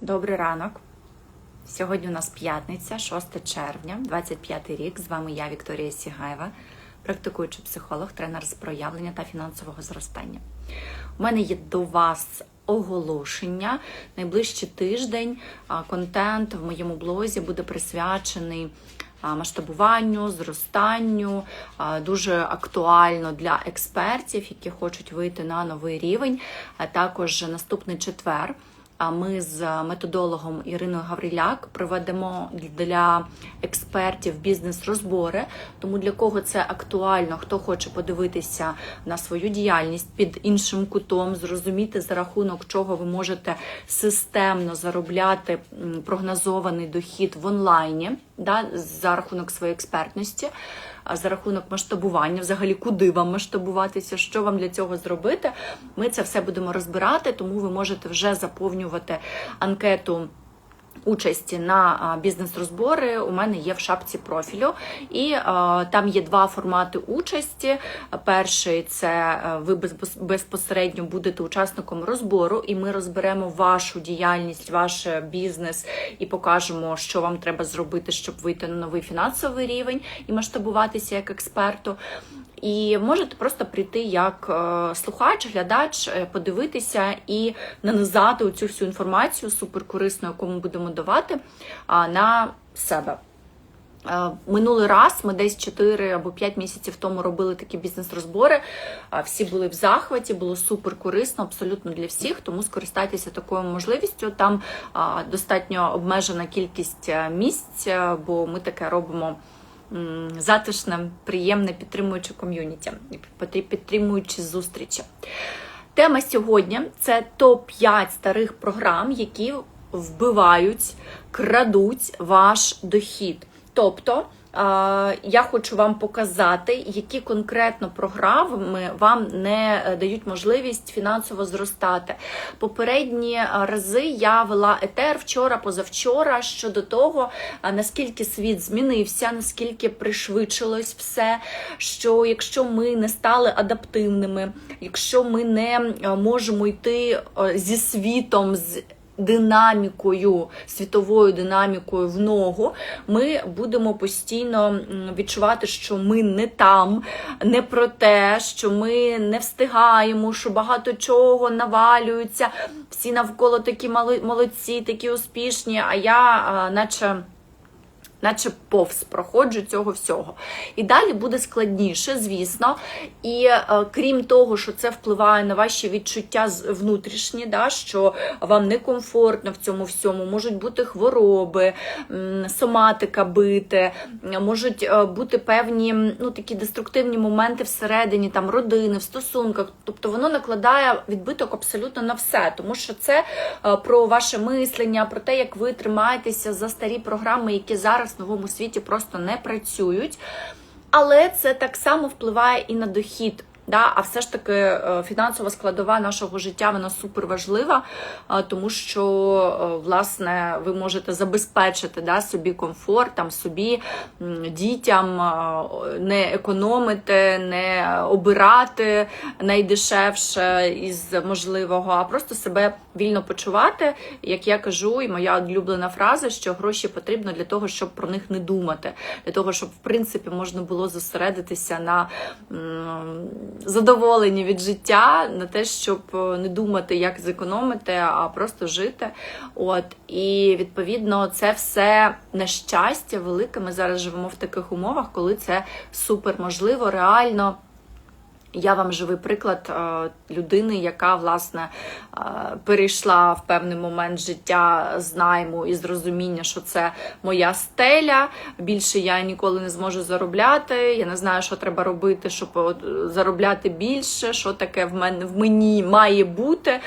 Добрий ранок. Сьогодні у нас п'ятниця, 6 червня, 25 рік. З вами я, Вікторія Сігаєва, практикуючий психолог, тренер з проявлення та фінансового зростання. У мене є до вас оголошення. Найближчий тиждень контент в моєму блозі буде присвячений масштабуванню, зростанню, дуже актуально для експертів, які хочуть вийти на новий рівень. А також наступний четвер. А ми з методологом Іриною Гавриляк проведемо для експертів бізнес-розбори. Тому для кого це актуально, хто хоче подивитися на свою діяльність під іншим кутом, зрозуміти за рахунок чого ви можете системно заробляти прогнозований дохід в онлайні, да, за рахунок своєї експертності. За рахунок масштабування, взагалі, куди вам масштабуватися, що вам для цього зробити. Ми це все будемо розбирати, тому ви можете вже заповнювати анкету. Участі на бізнес-розбори у мене є в шапці профілю, і а, там є два формати участі. Перший це е, ви без- безпосередньо будете учасником розбору, і ми розберемо вашу діяльність, ваш е, бізнес і покажемо, що вам треба зробити, щоб вийти на новий фінансовий рівень і масштабуватися як експерту. І можете просто прийти як е, слухач, глядач, е, подивитися і нанизати цю всю інформацію суперкорисну, яку ми будемо давати, на себе. Е, Минулий раз ми десь 4 або 5 місяців тому робили такі бізнес-розбори. Всі були в захваті, було супер корисно, абсолютно для всіх. Тому скористайтеся такою можливістю. Там достатньо обмежена кількість місць, бо ми таке робимо затишне, приємне, підтримуюче ком'юніті, і підтримуючи зустрічі. Тема сьогодні це топ-5 старих програм, які вбивають, крадуть ваш дохід. Тобто, я хочу вам показати, які конкретно програми вам не е, дають можливість фінансово зростати. Попередні е, рази я вела етер вчора, позавчора щодо того, е, наскільки світ змінився, наскільки пришвидшилось все. Що якщо ми не стали адаптивними, якщо ми не можемо йти зі світом, з динамікою, світовою динамікою в ногу, ми будемо постійно відчувати, що ми не там, не про те, що ми не встигаємо, що багато чого навалюється, всі навколо такі молодці, такі успішні, а я наче. Наче повз проходжу цього всього. І далі буде складніше, звісно. І е, крім того, що це впливає на ваші відчуття внутрішні, да, що вам некомфортно в цьому всьому, можуть бути хвороби, соматика бити, можуть е, бути певні ну, такі деструктивні моменти всередині там, родини, в стосунках. Тобто воно накладає відбиток абсолютно на все, тому що це е, про ваше мислення, про те, як ви тримаєтеся за старі програми, які зараз новому світі просто не працюють. Але це так само впливає і на дохід. Да, а все ж таки е, фінансова складова нашого життя вона супер важлива, е, тому що е, власне ви можете забезпечити да, собі комфорт, там собі дітям не економити, не обирати найдешевше із можливого, а просто себе вільно почувати. Як я кажу, і моя улюблена фраза, що гроші потрібно для того, щоб про них не думати, для того, щоб в принципі можна було зосередитися на м, задоволенні від життя, на те, щоб е, не думати, як зекономити, а просто жити. От і відповідно це все на щастя велике. Ми зараз живемо в таких умовах, коли це супер можливо, реально. Я вам живий приклад е, людини, яка власне е, перейшла в певний момент життя з найму і з розуміння, що це моя стеля. Більше я ніколи не зможу заробляти. Я не знаю, що треба робити, щоб заробляти більше, що таке в мене в мені має бути.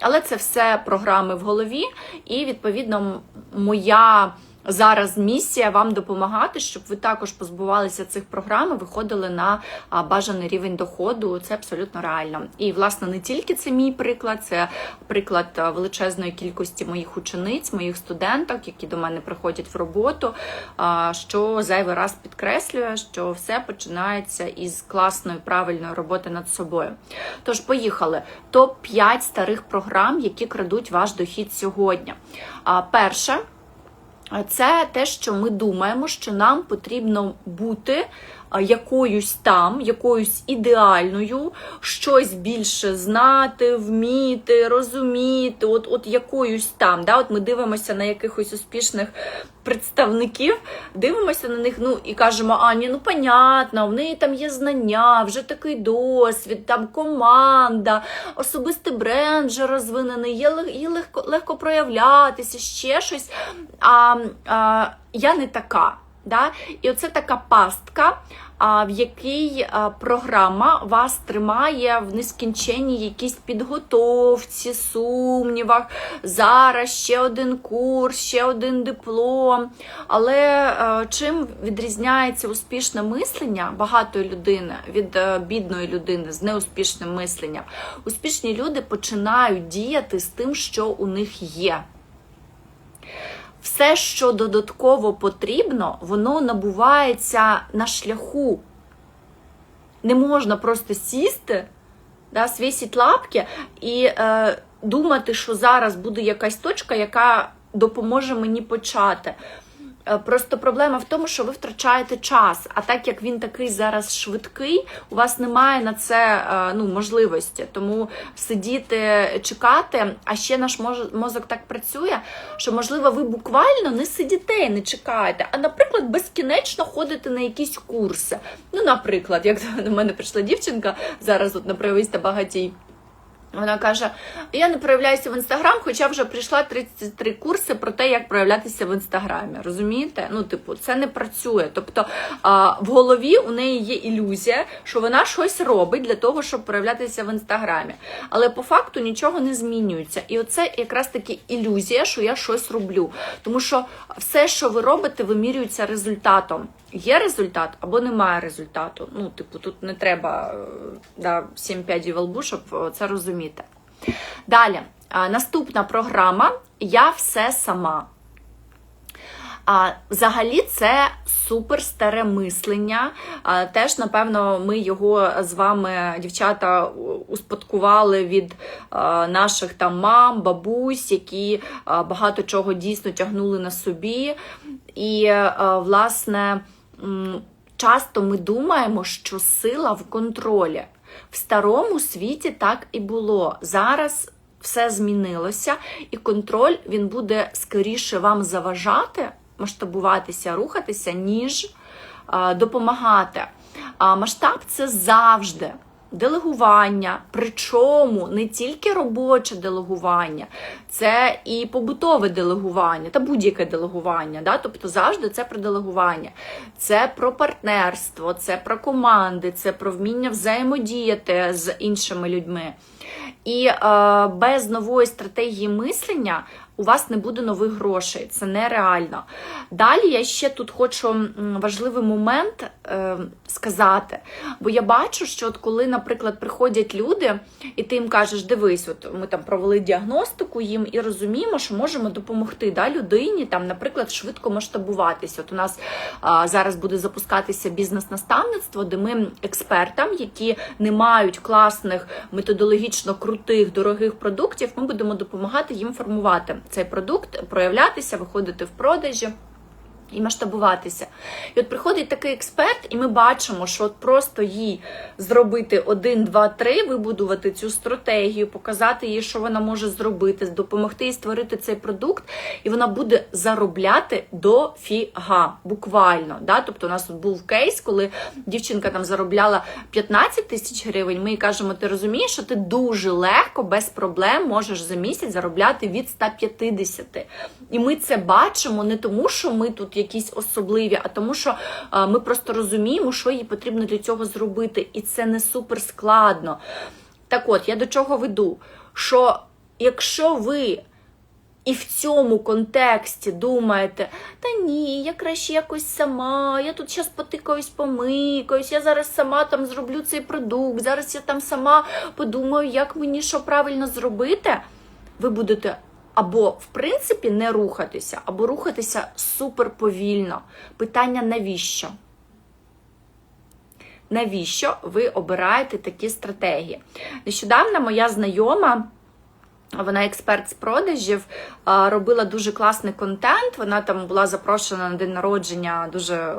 Але це все програми в голові, і відповідно моя зараз місія вам допомагати, щоб ви також позбувалися цих програм і виходили на бажаний рівень доходу. Це абсолютно реально. І, власне, не тільки це мій приклад, це приклад величезної кількості моїх учениць, моїх студенток, які до мене приходять в роботу. Що зайвий раз підкреслює, що все починається із класної правильної роботи над собою. Тож, поїхали. Топ 5 старих програм, які крадуть ваш дохід сьогодні. Перше. Це те, що ми думаємо, що нам потрібно бути якоюсь там, якоюсь ідеальною, щось більше знати, вміти, розуміти, от от якоюсь там. Да? От Ми дивимося на якихось успішних представників, дивимося на них ну, і кажемо, а ні, ну понятно, в неї там є знання, вже такий досвід, там команда, особистий бренд вже розвинений, є, є легко, легко проявлятися, ще щось. А, а я не така. Да? І оце така пастка, в якій програма вас тримає в нескінченній якійсь підготовці, сумнівах. Зараз ще один курс, ще один диплом. Але е, чим відрізняється успішне мислення багатої людини від е, бідної людини з неуспішним мисленням? Успішні люди починають діяти з тим, що у них є все, що додатково потрібно, воно набувається на шляху. Не можна просто сісти, да, свісіть лапки і е, думати, що зараз буде якась точка, яка допоможе мені почати. Е, Просто проблема в тому, що ви втрачаєте час. А так як він такий зараз швидкий, у вас немає на це е, ну, можливості. Тому сидіти, чекати. А ще наш мозок так працює, що можливо ви буквально не сидіте і не чекаєте, а, наприклад, безкінечно ходите на якісь курси. Ну, наприклад, як до мене прийшла дівчинка зараз от на привисті багатій. Вона каже: я не проявляюся в інстаграм, хоча вже прийшла 33 курси про те, як проявлятися в інстаграмі. Розумієте? Ну, типу, це не працює. Тобто а, в голові у неї є ілюзія, що вона щось робить для того, щоб проявлятися в інстаграмі. Але по факту нічого не змінюється. І оце якраз таки ілюзія, що я щось роблю. Тому що все, що ви робите, вимірюється результатом. Є результат або немає результату. Ну, типу, тут не треба е, да, 7 п'ядів лбу, щоб е, це розуміти. Далі, наступна програма Я все сама. А, взагалі, це супер старе мислення. Теж, напевно, ми його з вами, дівчата, успадкували від а, наших там мам, бабусь, які багато чого дійсно тягнули на собі. І, власне, часто ми думаємо, що сила в контролі. В старому світі так і було. Зараз все змінилося, і контроль він буде скоріше вам заважати масштабуватися, рухатися, ніж допомагати. А масштаб це завжди. Делегування, причому не тільки робоче делегування, це і побутове делегування та будь-яке делегування. Да? Тобто завжди це про делегування, це про партнерство, це про команди, це про вміння взаємодіяти з іншими людьми. І е, без нової стратегії мислення у вас не буде нових грошей. Це нереально. Далі я ще тут хочу важливий момент е, сказати. Бо я бачу, що от коли, наприклад, приходять люди, і ти їм кажеш, дивись, от ми там провели діагностику їм і розуміємо, що можемо допомогти да, людині, там, наприклад, швидко масштабуватися. От у нас а, зараз буде запускатися бізнес-наставництво, де ми експертам, які не мають класних, методологічно крутих, дорогих продуктів, ми будемо допомагати їм формувати цей продукт, проявлятися, виходити в продажі. І масштабуватися. І от приходить такий експерт, і ми бачимо, що от просто їй зробити один, два, три, вибудувати цю стратегію, показати їй, що вона може зробити, допомогти їй створити цей продукт, і вона буде заробляти дофіга, буквально. Да? Тобто у нас тут був кейс, коли дівчинка там заробляла 15 тисяч гривень. Ми їй кажемо, ти розумієш, що ти дуже легко, без проблем можеш за місяць заробляти від 150. І ми це бачимо не тому, що ми тут якісь особливі, а тому, що ми просто розуміємо, що їй потрібно для цього зробити, і це не супер складно. Так от, я до чого веду? Що якщо ви і в цьому контексті думаєте, та ні, я краще якось сама, я тут зараз потикаюсь, помикаюсь, я зараз сама там зроблю цей продукт, зараз я там сама подумаю, як мені що правильно зробити, ви будете або в принципі не рухатися, або рухатися супер повільно. Питання навіщо? Навіщо ви обираєте такі стратегії? Нещодавно моя знайома. Вона експерт з продажів, робила дуже класний контент. Вона там була запрошена на день народження дуже е,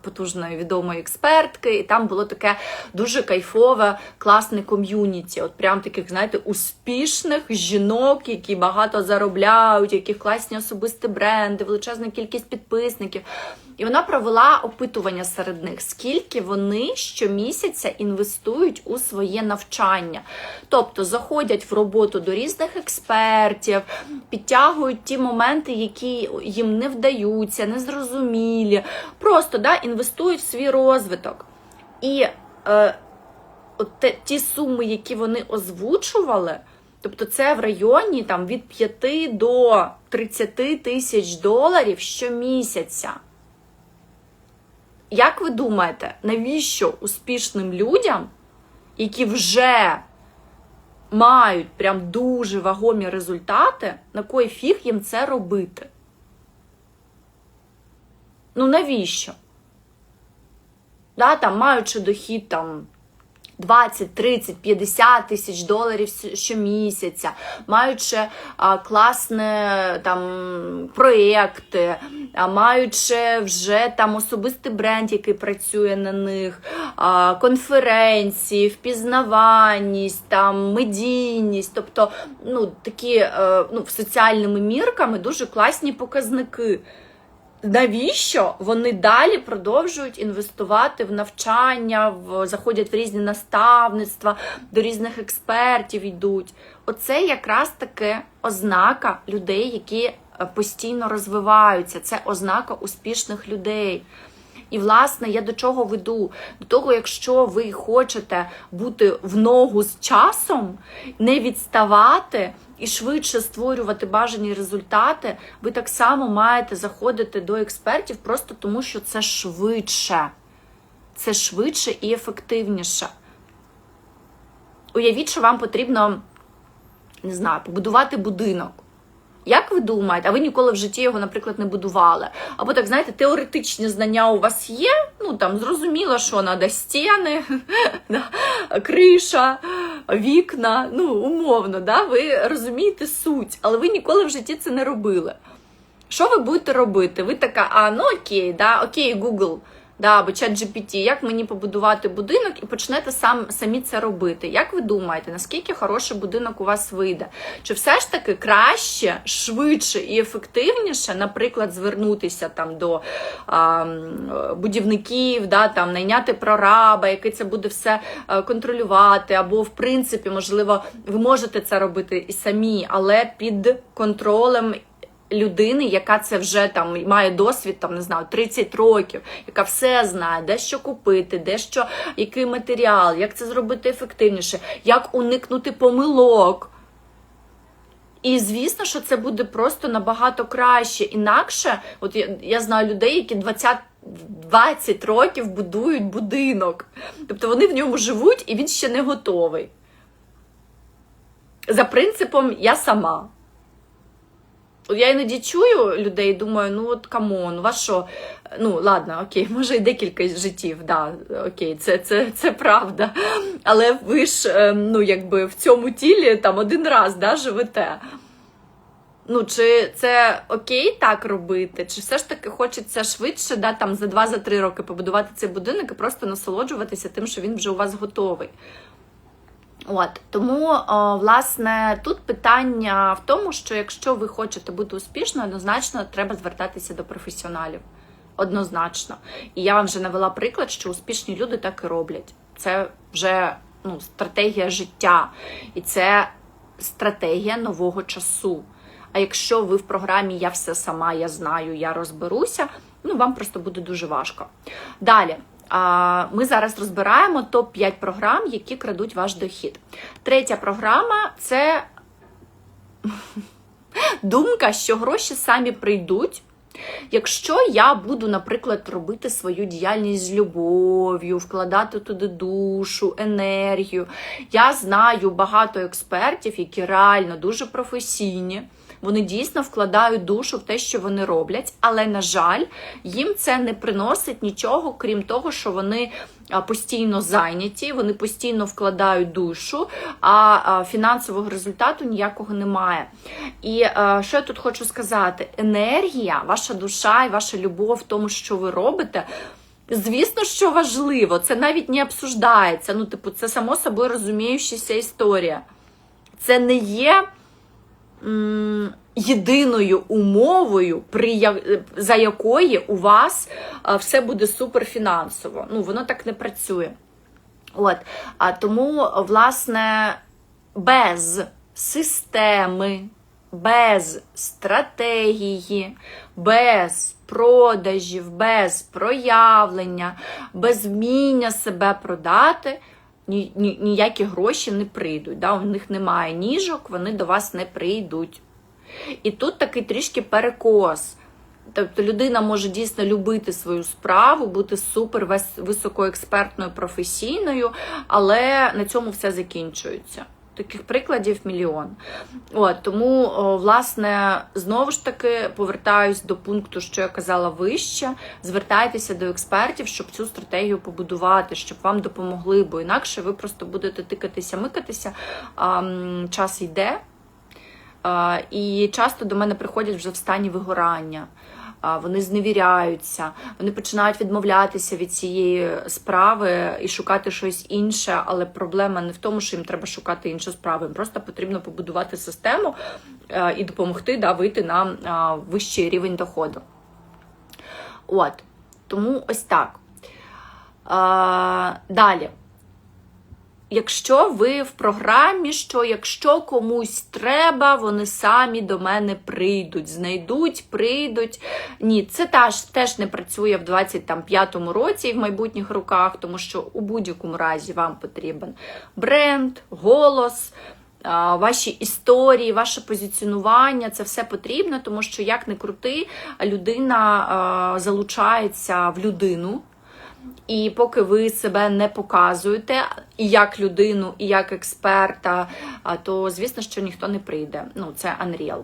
потужної відомої експертки, і там було таке дуже кайфове, класне ком'юніті. От прям таких, знаєте, успішних жінок, які багато заробляють, яких класні особисті бренди, величезна кількість підписників. І вона провела опитування серед них, скільки вони щомісяця інвестують у своє навчання. Тобто заходять в роботу до різних експертів, підтягують ті моменти, які їм не вдаються, незрозумілі. Просто да, інвестують в свій розвиток. І е, от ті суми, які вони озвучували, тобто це в районі там, від 5 до 30 тисяч доларів щомісяця. Як ви думаєте, навіщо успішним людям, які вже мають прям дуже вагомі результати, на кой фіг їм це робити? Ну навіщо? Да, там, маючи дохід там 20, 30, 50 тисяч доларів щомісяця, маючи а, класне там проєкти, маючи вже там особистий бренд, який працює на них, конференції, впізнаваність, там медійність, тобто ну, такі е, ну, соціальними мірками дуже класні показники. Навіщо вони далі продовжують інвестувати в навчання, в заходять в різні наставництва, до різних експертів йдуть? Оце якраз таке ознака людей, які е, постійно розвиваються. Це ознака успішних людей. І, власне, я до чого веду? До того, якщо ви хочете бути в ногу з часом, не відставати і швидше створювати бажані результати, ви так само маєте заходити до експертів просто тому, що це швидше. Це швидше і ефективніше. Уявіть, що вам потрібно, не знаю, побудувати будинок. Як ви думаєте, а ви ніколи в житті його, наприклад, не будували? Або так, знаєте, теоретичні знання у вас є? Ну там зрозуміло, що треба стіни, криша, вікна. Ну, умовно, да? ви розумієте суть, але ви ніколи в житті це не робили. Що ви будете робити? Ви така, а ну окей, да, окей, Google да, або чат GPT, як мені побудувати будинок, і почнете сам, самі це робити. Як ви думаєте, наскільки хороший будинок у вас вийде? Чи все ж таки краще, швидше і ефективніше, наприклад, звернутися там до а, будівників, да, там, найняти прораба, який це буде все контролювати, або, в принципі, можливо, ви можете це робити і самі, але під контролем людини, яка це вже там має досвід, там не знаю, 30 років, яка все знає, де що купити, де що, який матеріал, як це зробити ефективніше, як уникнути помилок. І звісно, що це буде просто набагато краще. Інакше, от я, я знаю людей, які 20 20 років будують будинок. Тобто вони в ньому живуть і він ще не готовий. За принципом я сама. Я іноді чую людей, думаю, ну от камон, у вас що? Ну, ладно, окей, може і декілька життів, да, окей, це це, це правда. Але ви ж ем, ну, якби в цьому тілі там один раз да, живете. Ну, чи це окей так робити, чи все ж таки хочеться швидше, да, там за 2-3 роки побудувати цей будинок і просто насолоджуватися тим, що він вже у вас готовий. От тому, о, власне, тут питання в тому, що якщо ви хочете бути успішною, однозначно треба звертатися до професіоналів. Однозначно. І я вам вже навела приклад, що успішні люди так і роблять. Це вже ну, стратегія життя, і це стратегія нового часу. А якщо ви в програмі Я все сама, я знаю, я розберуся, ну вам просто буде дуже важко. Далі. Ми зараз розбираємо топ-5 програм, які крадуть ваш дохід. Третя програма це думка, що гроші самі прийдуть. Якщо я буду, наприклад, робити свою діяльність з любов'ю, вкладати туди душу, енергію, я знаю багато експертів, які реально дуже професійні. Вони дійсно вкладають душу в те, що вони роблять, але, на жаль, їм це не приносить нічого, крім того, що вони постійно зайняті, вони постійно вкладають душу, а, фінансового результату ніякого немає. І що я тут хочу сказати: енергія, ваша душа і ваша любов в тому, що ви робите. Звісно, що важливо, це навіть не обсуждається. Ну, типу, це само собою розуміючася історія. Це не є єдиною умовою, при, за якої у вас все буде супер фінансово. Ну, воно так не працює. От, а тому, власне, без системи, без стратегії, без продажів, без проявлення, без вміння себе продати, ні, ні, ніякі гроші не прийдуть. Да? У них немає ніжок, вони до вас не прийдуть. І тут такий трішки перекос. Тобто людина може дійсно любити свою справу, бути супер вис- високоекспертною, професійною, але на цьому все закінчується. Таких прикладів мільйон. От, тому, власне, знову ж таки повертаюсь до пункту, що я казала вище. Звертайтеся до експертів, щоб цю стратегію побудувати, щоб вам допомогли, бо інакше ви просто будете тикатися, микатися, час йде. І часто до мене приходять вже в стані вигорання. Вони зневіряються, вони починають відмовлятися від цієї справи і шукати щось інше, але проблема не в тому, що їм треба шукати іншу справу. Їм просто потрібно побудувати систему е, і допомогти да, вийти на вищий рівень доходу. От. Тому ось так. Далі. Якщо ви в програмі, що якщо комусь треба, вони самі до мене прийдуть, знайдуть, прийдуть. Ні, це теж, теж не працює в 25-му році і в майбутніх роках, тому що у будь-якому разі вам потрібен бренд, голос. Ваші історії, ваше позиціонування це все потрібно, тому що як не крути, людина залучається в людину. І поки ви себе не показуєте і як людину, і як експерта, то звісно, що ніхто не прийде. Ну, це Unreal.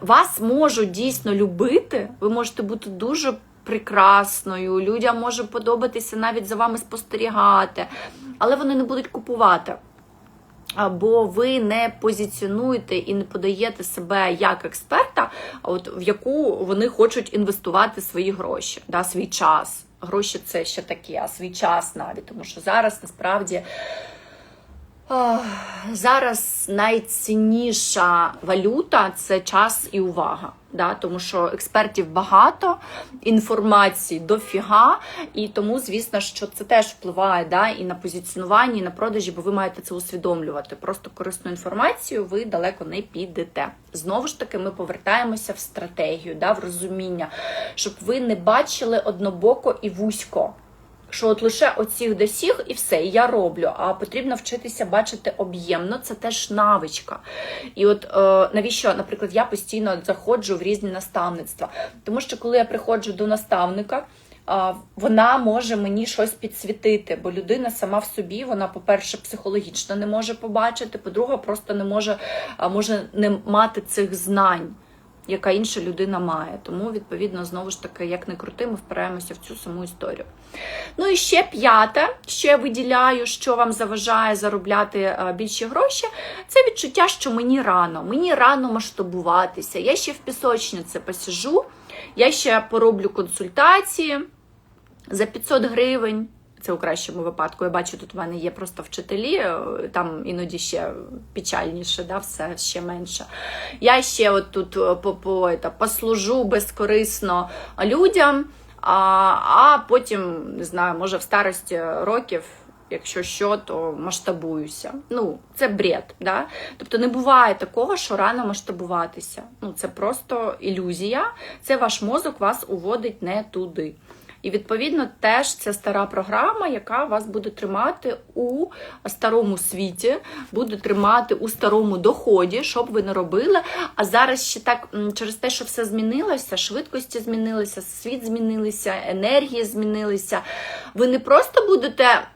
Вас можуть дійсно любити, ви можете бути дуже прекрасною, людям може подобатися навіть за вами спостерігати, але вони не будуть купувати. Або ви не позиціонуєте і не подаєте себе як експерта, от в яку вони хочуть інвестувати свої гроші, да, свій час. Гроші це ще таке, а свій час навіть, тому що зараз насправді зараз найцінніша валюта це час і увага. Да, тому що експертів багато, інформації дофіга, і тому, звісно, що це теж впливає да, і на позиціонування, і на продажі, бо ви маєте це усвідомлювати. Просто корисну інформацію ви далеко не підете. Знову ж таки, ми повертаємося в стратегію, да, в розуміння, щоб ви не бачили однобоко і вузько. Що от лише оцих до сіх і все, і я роблю. А потрібно вчитися бачити об'ємно, це теж навичка. І от е, навіщо, наприклад, я постійно заходжу в різні наставництва. Тому що коли я приходжу до наставника, вона може мені щось підсвітити, бо людина сама в собі, вона, по-перше, психологічно не може побачити, по-друге, просто не може, може не мати цих знань яка інша людина має. Тому, відповідно, знову ж таки, як не крути, ми впираємося в цю саму історію. Ну і ще п'яте, що я виділяю, що вам заважає заробляти е, більші гроші, це відчуття, що мені рано, мені рано масштабуватися. Я ще в пісочниці посижу, я ще пороблю консультації за 500 гривень. Це у кращому випадку. Я бачу, тут в мене є просто вчителі, е, там іноді ще печальніше, да, все ще менше. Я ще от тут е, по, послужу безкорисно людям, а, а потім, не знаю, може в старості років. Якщо що, то масштабуюся. Ну, це бред. Да? Тобто не буває такого, що рано масштабуватися. Ну, це просто ілюзія. Це ваш мозок вас уводить не туди. І відповідно теж це стара програма, яка вас буде тримати у старому світі, буде тримати у старому доході, щоб ви не робили. А зараз ще так через те, що все змінилося, швидкості змінилися, світ змінилися, енергії змінилися. Ви не просто будете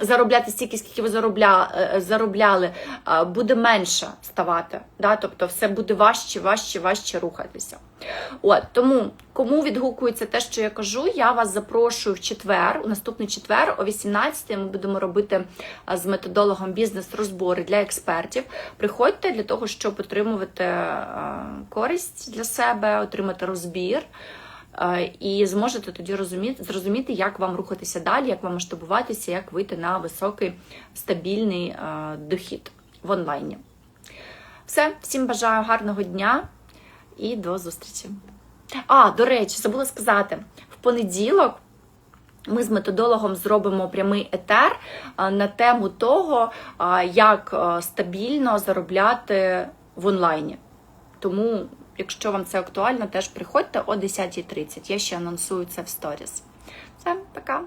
заробляти стільки, скільки ви заробля, е, заробляли, буде менше ставати. Да? Тобто все буде важче, важче, важче рухатися. От тому, кому відгукується те, що я кажу, я вас запрошую в четвер, у наступний четвер, о 18 ми будемо робити з методологом бізнес-розбори для експертів. Приходьте для того, щоб отримувати користь для себе, отримати розбір. А, І зможете тоді розуміти, зрозуміти, як вам рухатися далі, як вам масштабуватися, як вийти на високий стабільний дохід в онлайні. Все, всім бажаю гарного дня і до зустрічі. А, до речі, забула сказати, в понеділок ми з методологом зробимо прямий етер на тему того, як стабільно заробляти в онлайні. Тому, якщо вам це актуально, теж приходьте о 10.30. Я ще анонсую це в сторіс. Все, пока!